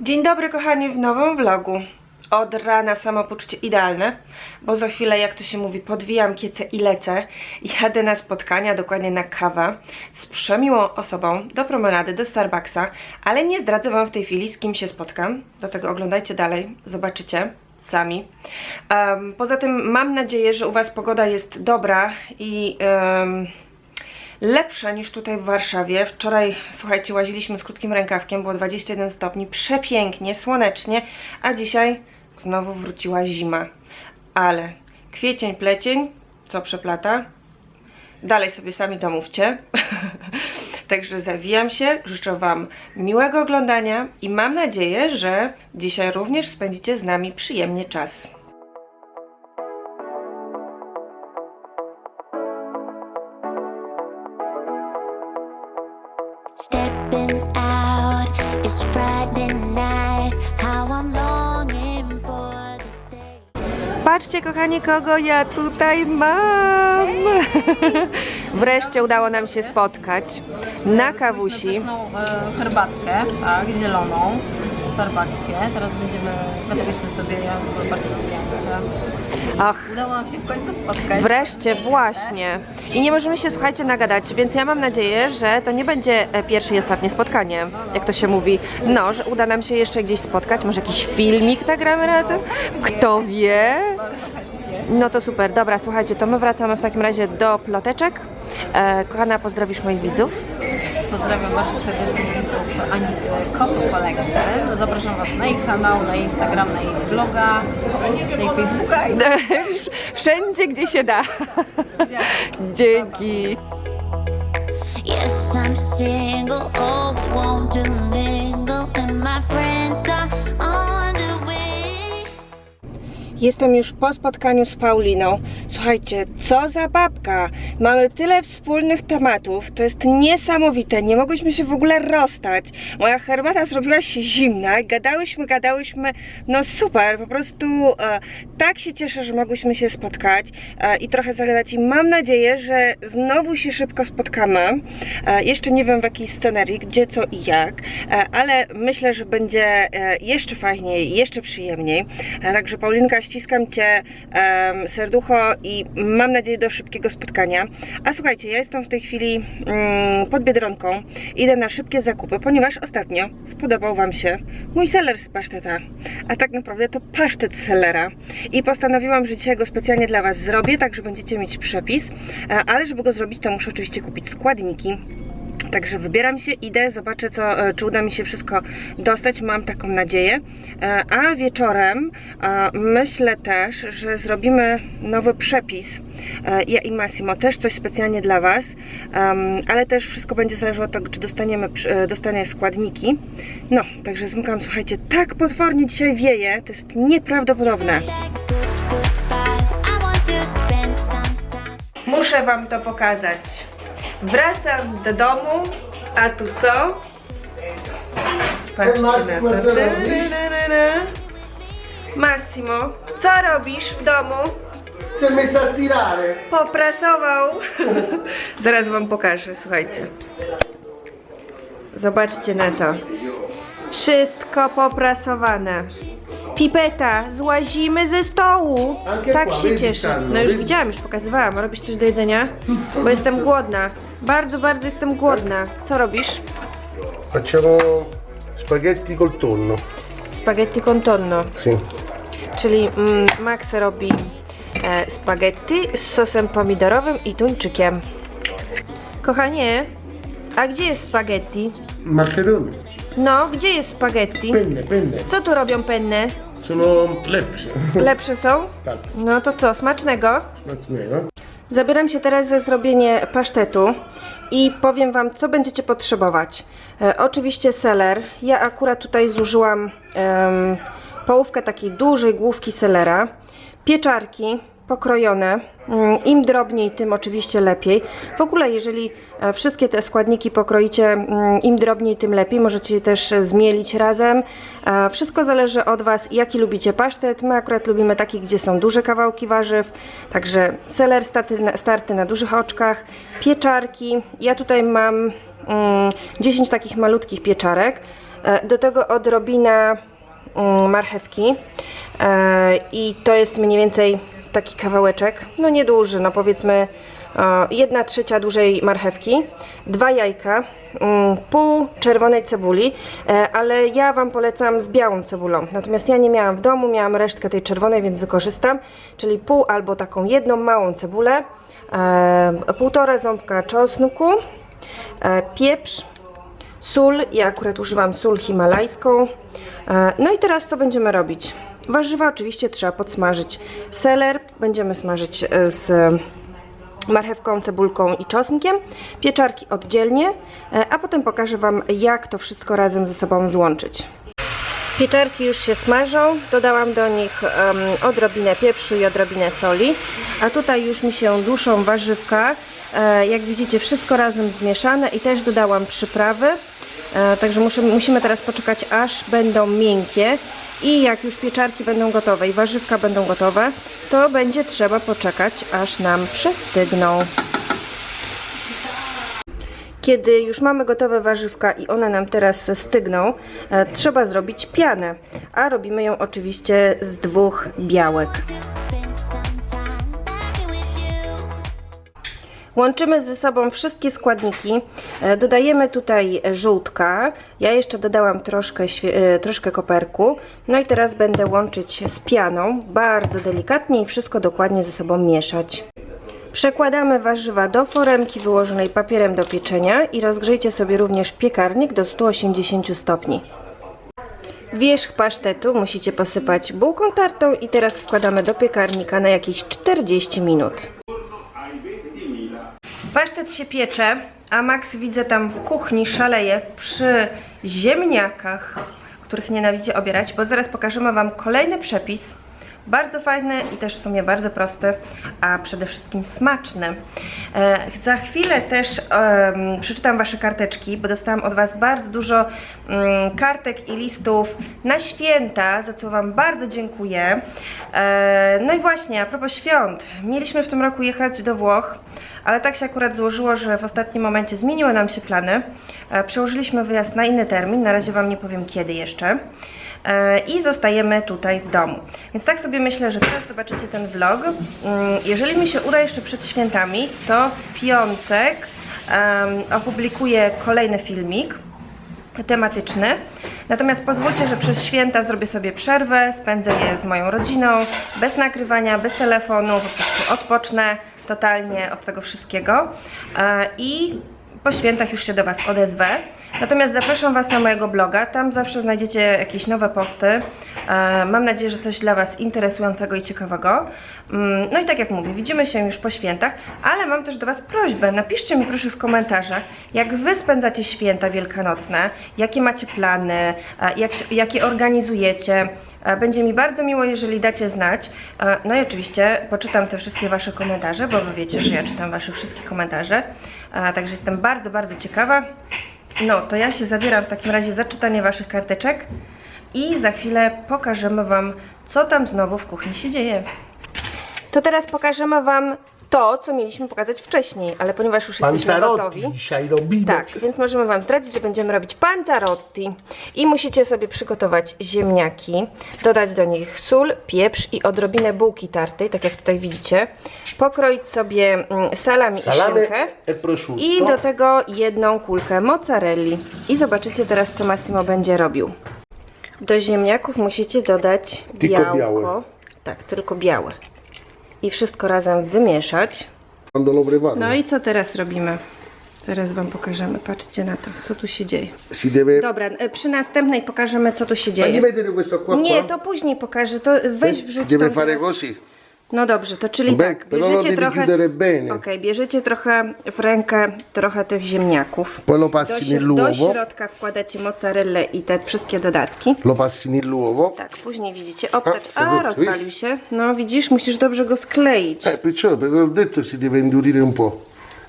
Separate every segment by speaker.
Speaker 1: Dzień dobry kochani w nowym vlogu. Od rana samopoczucie idealne, bo za chwilę, jak to się mówi, podwijam kiece i lecę. Jadę na spotkania, dokładnie na kawę z przemiłą osobą do promenady, do Starbucksa, ale nie zdradzę Wam w tej chwili, z kim się spotkam, dlatego oglądajcie dalej, zobaczycie sami. Em, poza tym mam nadzieję, że u Was pogoda jest dobra i... em, lepsza niż tutaj w Warszawie. Wczoraj, słuchajcie, łaziliśmy z krótkim rękawkiem, było 21 stopni, przepięknie, słonecznie, a dzisiaj znowu wróciła zima. Ale kwiecień, plecień, co przeplata? Dalej sobie sami domówcie. Także zawijam się, życzę Wam miłego oglądania i mam nadzieję, że dzisiaj również spędzicie z nami przyjemnie czas.
Speaker 2: It's Friday night. How I'm longing for this day.
Speaker 1: Patrzcie, kochani, kogo ja tutaj mam! Wreszcie udało nam się spotkać na kawusi.
Speaker 3: Pyszną e, herbatkę, tak, zieloną w Starbucksie. Teraz będziemy, gotowyśmy sobie, ja bardzo lubię.
Speaker 1: Ach,
Speaker 3: Udało nam się w końcu spotkać.
Speaker 1: wreszcie, właśnie. I nie możemy się, słuchajcie, nagadać, więc ja mam nadzieję, że to nie będzie e, pierwsze i ostatnie spotkanie, jak to się mówi. No, że uda nam się jeszcze gdzieś spotkać, może jakiś filmik nagramy razem? Kto wie? No to super, dobra, słuchajcie, to my wracamy w takim razie do ploteczek. E, kochana, pozdrowisz moich widzów.
Speaker 3: Pozdrawiam bardzo serdecznie widzów Anity Coco Collection. Zapraszam Was na jej kanał, na jej Instagram, na jej bloga, na jej Facebooka i
Speaker 1: Wszędzie, gdzie się da. Dzięki.
Speaker 2: Yes, I'm single. Oh, we want to mingle, and my friends are.
Speaker 1: Jestem już po spotkaniu z Pauliną. Słuchajcie, co za babka! Mamy tyle wspólnych tematów, to jest niesamowite, nie mogłyśmy się w ogóle rozstać. Moja herbata zrobiła się zimna, gadałyśmy, gadałyśmy, no super, po prostu e, tak się cieszę, że mogłyśmy się spotkać e, i trochę zagadać i mam nadzieję, że znowu się szybko spotkamy. E, jeszcze nie wiem w jakiej scenerii, gdzie, co i jak, e, ale myślę, że będzie e, jeszcze fajniej, jeszcze przyjemniej. E, Także Paulinka, ściskam Cię em, serducho i mam nadzieję do szybkiego spotkania. A słuchajcie, ja jestem w tej chwili mm, pod Biedronką. Idę na szybkie zakupy, ponieważ ostatnio spodobał Wam się mój seler z paszteta. A tak naprawdę to pasztet selera. I postanowiłam, że dzisiaj go specjalnie dla Was zrobię, tak że będziecie mieć przepis. E, Ale żeby go zrobić, to muszę oczywiście kupić składniki. Także wybieram się, idę, zobaczę, co, e, czy uda mi się wszystko dostać. Mam taką nadzieję. E, A wieczorem e, myślę też, że zrobimy nowy przepis. Ja i Massimo też coś specjalnie dla Was, ale też wszystko będzie zależało od tego, czy dostaniemy, dostanie składniki. No, także zmykam, słuchajcie, tak potwornie dzisiaj wieje, to jest nieprawdopodobne. Muszę Wam to pokazać. Wracam do domu, a tu co? Patrzcie na to. Massimo, co robisz w domu?
Speaker 4: Si è messa a stirare.
Speaker 1: Poprasował. Zaraz Wam pokażę, słuchajcie. Zobaczcie na to. Wszystko poprasowane. Pipeta, złazimy ze stołu. Tak się cieszę. No już widziałam, już pokazywałam. Robisz coś do jedzenia? Bo jestem głodna. Bardzo, bardzo jestem głodna. Co robisz?
Speaker 4: Facciamo spaghetti col tonno.
Speaker 1: Spaghetti con tonno.
Speaker 4: Sì.
Speaker 1: Czyli mm, Max robi e, spaghetti z sosem pomidorowym i tuńczykiem. Kochanie, a gdzie jest spaghetti?
Speaker 4: Maccheroni.
Speaker 1: No, gdzie jest spaghetti?
Speaker 4: Penne, penne.
Speaker 1: Co tu robią penne?
Speaker 4: Sono lepsze.
Speaker 1: Lepsze są?
Speaker 4: Tak.
Speaker 1: No to co, smacznego?
Speaker 4: Smacznego.
Speaker 1: Zabieram się teraz za zrobienie pasztetu i powiem Wam, co będziecie potrzebować. E, oczywiście seler. Ja akurat tutaj zużyłam em, połówkę takiej dużej główki selera. Pieczarki pokrojone. Mm, Im drobniej, tym oczywiście lepiej. W ogóle, jeżeli e, wszystkie te składniki pokroicie mm, im drobniej, tym lepiej. Możecie je też zmielić razem. E, Wszystko zależy od Was, jaki lubicie pasztet. My akurat lubimy taki, gdzie są duże kawałki warzyw. Także seler starty na, dużych oczkach, pieczarki. Ja tutaj mam mm, 10 takich malutkich pieczarek. E, Do tego odrobina mm, marchewki i to jest mniej więcej taki kawałeczek, no nieduży, no powiedzmy e, jedna trzecia dużej marchewki, dwa jajka, mm, pół czerwonej cebuli, e, ale ja Wam polecam z białą cebulą, natomiast ja nie miałam w domu, miałam resztkę tej czerwonej, więc wykorzystam, czyli pół albo taką jedną małą cebulę, e, półtora ząbka czosnku, pieprz, sól, ja akurat używam sól himalajską. No i teraz co będziemy robić? Warzywa oczywiście trzeba podsmażyć. Seler będziemy smażyć e, z marchewką, cebulką i czosnkiem, pieczarki oddzielnie, e, a potem pokażę Wam jak to wszystko razem ze sobą złączyć. Pieczarki już się smażą, dodałam do nich em, odrobinę pieprzu i odrobinę soli, a tutaj już mi się duszą warzywka, e, jak widzicie wszystko razem zmieszane i też dodałam przyprawy, także muszę, musimy teraz poczekać aż będą miękkie i jak już pieczarki będą gotowe i warzywka będą gotowe, to będzie trzeba poczekać aż nam przestygną. Kiedy już mamy gotowe warzywka i one nam teraz stygną, e, trzeba zrobić pianę, a robimy ją oczywiście z dwóch białek. Łączymy ze sobą wszystkie składniki, e, dodajemy tutaj żółtka, ja jeszcze dodałam troszkę, e, troszkę koperku, no i teraz będę łączyć z pianą, bardzo delikatnie i wszystko dokładnie ze sobą mieszać. Przekładamy warzywa do foremki wyłożonej papierem do pieczenia i rozgrzejcie sobie również piekarnik do 180 stopni. Wierzch pasztetu musicie posypać bułką tartą i teraz wkładamy do piekarnika na jakieś 40 minut. Pasztet się piecze, a Max widzę tam w kuchni szaleje przy ziemniakach, których nienawidzi obierać, bo zaraz pokażemy Wam kolejny przepis. Bardzo fajny i też w sumie bardzo prosty, a przede wszystkim smaczny. E, za chwilę też przeczytam Wasze karteczki, bo dostałam od Was bardzo dużo mm, kartek i listów na święta, za co Wam bardzo dziękuję. E, no i właśnie, a propos świąt, mieliśmy w tym roku jechać do Włoch, ale tak się akurat złożyło, że w ostatnim momencie zmieniły nam się plany. E, Przełożyliśmy wyjazd na inny termin, na razie Wam nie powiem kiedy jeszcze. E, I zostajemy tutaj w domu. Więc tak sobie myślę, że teraz zobaczycie ten vlog. Mm, Jeżeli mi się uda jeszcze przed świętami, to w piątek opublikuję kolejny filmik tematyczny. Natomiast pozwólcie, że przez święta zrobię sobie przerwę, spędzę je z moją rodziną, bez nagrywania, bez telefonu, po prostu odpocznę totalnie od tego wszystkiego e, i po świętach już się do Was odezwę. Natomiast zapraszam Was na mojego bloga, tam zawsze znajdziecie jakieś nowe posty. E, Mam nadzieję, że coś dla Was interesującego i ciekawego. Mm, No i tak jak mówię, widzimy się już po świętach, ale mam też do Was prośbę, napiszcie mi proszę w komentarzach, jak Wy spędzacie święta wielkanocne, jakie macie plany, e, jak, jakie organizujecie. E, Będzie mi bardzo miło, jeżeli dacie znać. E, No i oczywiście poczytam te wszystkie Wasze komentarze, bo Wy wiecie, że ja czytam Wasze wszystkie komentarze. E, Także jestem bardzo, bardzo ciekawa. No, to ja się zabieram w takim razie za czytanie Waszych karteczek i za chwilę pokażemy Wam, co tam znowu w kuchni się dzieje. To teraz pokażemy Wam to, co mieliśmy pokazać wcześniej, ale ponieważ już jesteśmy gotowi.
Speaker 4: dzisiaj robimy.
Speaker 1: Tak, więc możemy Wam zdradzić, że będziemy robić panzarotti i musicie sobie przygotować ziemniaki, dodać do nich sól, pieprz i odrobinę bułki tartej, tak jak tutaj widzicie, pokroić sobie mm, salami, i
Speaker 4: Salame
Speaker 1: szynkę
Speaker 4: e prosciutto.
Speaker 1: i do tego jedną kulkę mozzarelli. I zobaczycie teraz, co Massimo będzie robił. Do ziemniaków musicie dodać
Speaker 4: Tylko
Speaker 1: białko.
Speaker 4: białe.
Speaker 1: Tak, tylko białe. I wszystko razem wymieszać. No i co teraz robimy? Zaraz Wam pokażemy. Patrzcie na to, co tu się dzieje. Dobra, e, przy następnej pokażemy, co tu się dzieje. Nie, to później pokażę. To weź wrzuć
Speaker 4: deve fare
Speaker 1: teraz.
Speaker 4: così.
Speaker 1: No dobrze, to czyli tak, bierzecie trochę... Okej, bierzecie trochę w rękę trochę tych ziemniaków.
Speaker 4: Poi lo
Speaker 1: Do,
Speaker 4: passi
Speaker 1: do środka wkładacie mozzarellę i te wszystkie dodatki.
Speaker 4: Lo passi nell'uovo.
Speaker 1: Tak, później widzicie, obtacz...
Speaker 4: A,
Speaker 1: rozwalił się. No widzisz, musisz dobrze go skleić.
Speaker 4: Eh, perciò perché ho detto si deve indurire un po'.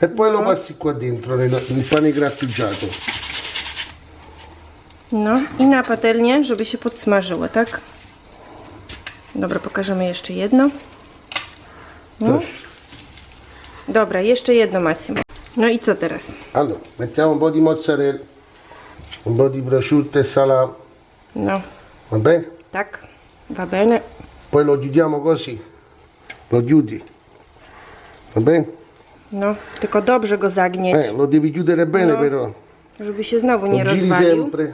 Speaker 4: E poi lo passi qua dentro nel, nel pane grattugiato.
Speaker 1: No i na patelnię, żeby się podsmażyło, tak? Dobra, pokażemy jeszcze jedno. No.
Speaker 4: Proszę.
Speaker 1: Dobra, jeszcze jedno Massimo. No i co teraz?
Speaker 4: Allora, mettiamo un po' di mozzarella. Un po' di prosciutto e salame,
Speaker 1: No,
Speaker 4: va bene?
Speaker 1: tak. Va bene.
Speaker 4: Poi lo chiudiamo così. Lo chiudi. Va bene?
Speaker 1: No, tylko dobrze go zagnieć,
Speaker 4: Eh, lo devi chiudere bene
Speaker 1: No.
Speaker 4: però.
Speaker 1: żeby się znowu nie
Speaker 4: Lo giri
Speaker 1: rozwalił.
Speaker 4: sempre.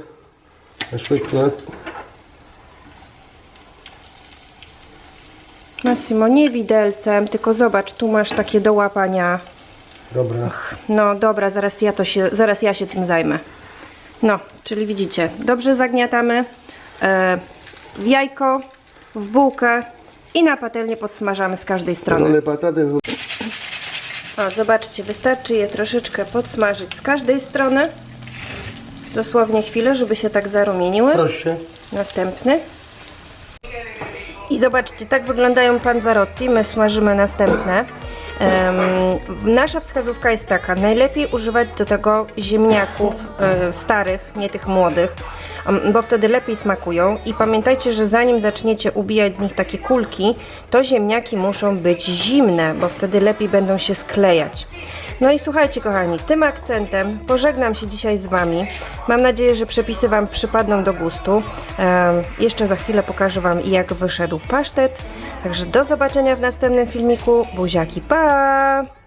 Speaker 4: Aspetta un attimo.
Speaker 1: Massimo, nie widelcem, tylko zobacz, tu masz takie do łapania.
Speaker 4: Dobra.
Speaker 1: No dobra, zaraz ja, to się, zaraz ja się tym zajmę. No, czyli widzicie, dobrze zagniatamy e, w jajko, w bułkę i na patelnię podsmażamy z każdej
Speaker 4: No,
Speaker 1: strony.
Speaker 4: sono
Speaker 1: O, zobaczcie, wystarczy je troszeczkę podsmażyć z każdej strony. Dosłownie chwilę, żeby się tak zarumieniły.
Speaker 4: Proszę.
Speaker 1: Następny. Zobaczcie, tak wyglądają panzarotti. My smażymy następne. Em, nasza wskazówka jest taka: najlepiej używać do tego ziemniaków e, starych, nie tych młodych, bo wtedy lepiej smakują. I pamiętajcie, że zanim zaczniecie ubijać z nich takie kulki, to ziemniaki muszą być zimne, bo wtedy lepiej będą się sklejać. No i słuchajcie, kochani, tym akcentem pożegnam się dzisiaj z Wami. Mam nadzieję, że przepisy Wam przypadną do gustu. Jeszcze za chwilę pokażę Wam, jak wyszedł pasztet. Także do zobaczenia w następnym filmiku. Buziaki, pa! Tschüss.